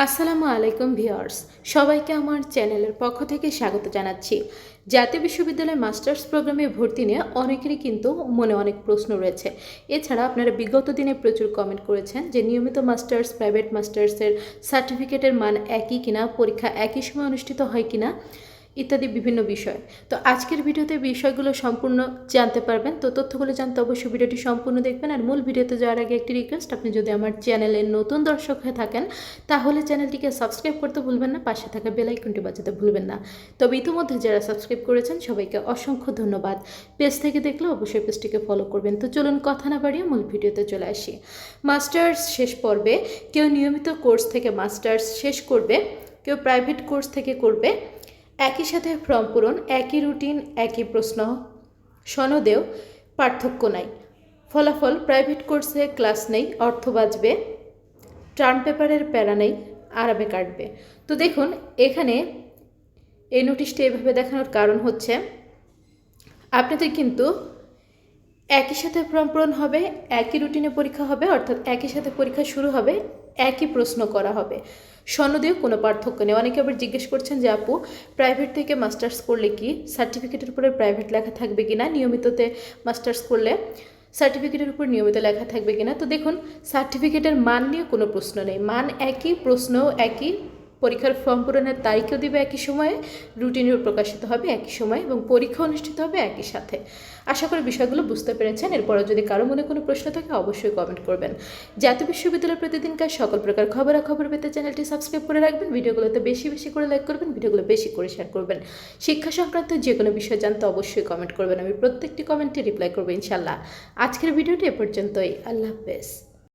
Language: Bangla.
আসসালামু আলাইকুম ভিওর্স সবাইকে আমার চ্যানেলের পক্ষ থেকে স্বাগত জানাচ্ছি। জাতীয় বিশ্ববিদ্যালয়ে মাস্টার্স প্রোগ্রামে ভর্তি নিয়ে অনেকেরই কিন্তু মনে অনেক প্রশ্ন রয়েছে। এছাড়া আপনারা বিগত দিনে প্রচুর কমেন্ট করেছেন যে নিয়মিত মাস্টার্স, প্রাইভেট মাস্টার্সের সার্টিফিকেটের মান একই কিনা, পরীক্ষা একই সময় অনুষ্ঠিত হয় কিনা। ইত্যাদি বিভিন্ন বিষয়। তো আজকের ভিডিওতে বিষয়গুলো সম্পূর্ণ জানতে পারবেন। তো তথ্যগুলো জানতে অবশ্যই ভিডিওটি সম্পূর্ণ দেখবেন। আর মূল ভিডিওতে যাওয়ার আগে একটি রিকোয়েস্ট আপনি যদি আমার চ্যানেলের নতুন দর্শক হয়ে থাকেন, তাহলে চ্যানেলটিকে সাবস্ক্রাইব করতে ভুলবেন না। পাশে থাকা বেল আইকনটি বাজাতে ভুলবেন না। তবে ইতিমধ্যে যারা সাবস্ক্রাইব করেছেন, সবাইকে অসংখ্য ধন্যবাদ। পেজ থেকে দেখলে অবশ্যই পেজটিকে ফলো করবেন। তো চলুন কথা না বাড়িয়ে মূল ভিডিওতে চলে আসি। মাস্টার্স শেষ পর্বে, কেউ নিয়মিত কোর্স থেকে মাস্টার্স শেষ করবে, কেউ প্রাইভেট কোর্স থেকে করবে একই সাথে ফর্ম পূরণ, একই রুটিন, একই প্রশ্ন, সনদেও পার্থক্য নাই। ফলাফল প্রাইভেট কোর্সে ক্লাস নেই, অর্থ বাঁচবে, টার্ম পেপারের প্যারা নেই আরামে কাটবে। তো দেখুন, এখানে এই নোটিশটি এভাবে দেখানোর কারণ হচ্ছে, আপনাদের কিন্তু একই সাথে ফর্ম পূরণ হবে, একই রুটিনে পরীক্ষা হবে, অর্থাৎ একই সাথে পরীক্ষা শুরু হবে একই প্রশ্ন করা হবে। সনদেও কোনো পার্থক্য নেই। অনেকে আবার জিজ্ঞেস করছেন যে, আপু প্রাইভেট থেকে মাস্টার্স করলে কি সার্টিফিকেটের উপরে প্রাইভেট লেখা থাকবে কি না নিয়মিততে মাস্টার্স করলে সার্টিফিকেটের উপর নিয়মিত লেখা থাকবে কিনা? তো দেখুন সার্টিফিকেটের মান নিয়ে কোনো প্রশ্ন নেই। মান একই, প্রশ্নও একই পরীক্ষার ফর্ম পূরণের তারিখও দিবে একই সময়ে রুটিনেও প্রকাশিত হবে একই সময় এবং পরীক্ষা অনুষ্ঠিত হবে একই সাথে। আশা করি বিষয়গুলো বুঝতে পেরেছেন। এরপরও যদি কারও মনে কোনো প্রশ্ন থাকে, অবশ্যই কমেন্ট করবেন। জাতীয় বিশ্ববিদ্যালয় প্রতিদিনকার সকল প্রকার খবরাখবর পেতে চ্যানেলটি সাবস্ক্রাইব করে রাখবেন। ভিডিওগুলোতে বেশি বেশি করে লাইক করবেন, ভিডিওগুলো বেশি করে শেয়ার করবেন। শিক্ষা সংক্রান্ত যে কোনো বিষয় জানতে অবশ্যই কমেন্ট করবেন। আমি প্রত্যেকটি কমেন্টে রিপ্লাই করব ইনশাল্লাহ আজকের ভিডিওটি এ পর্যন্তই। আল্লাহ হাফেজ।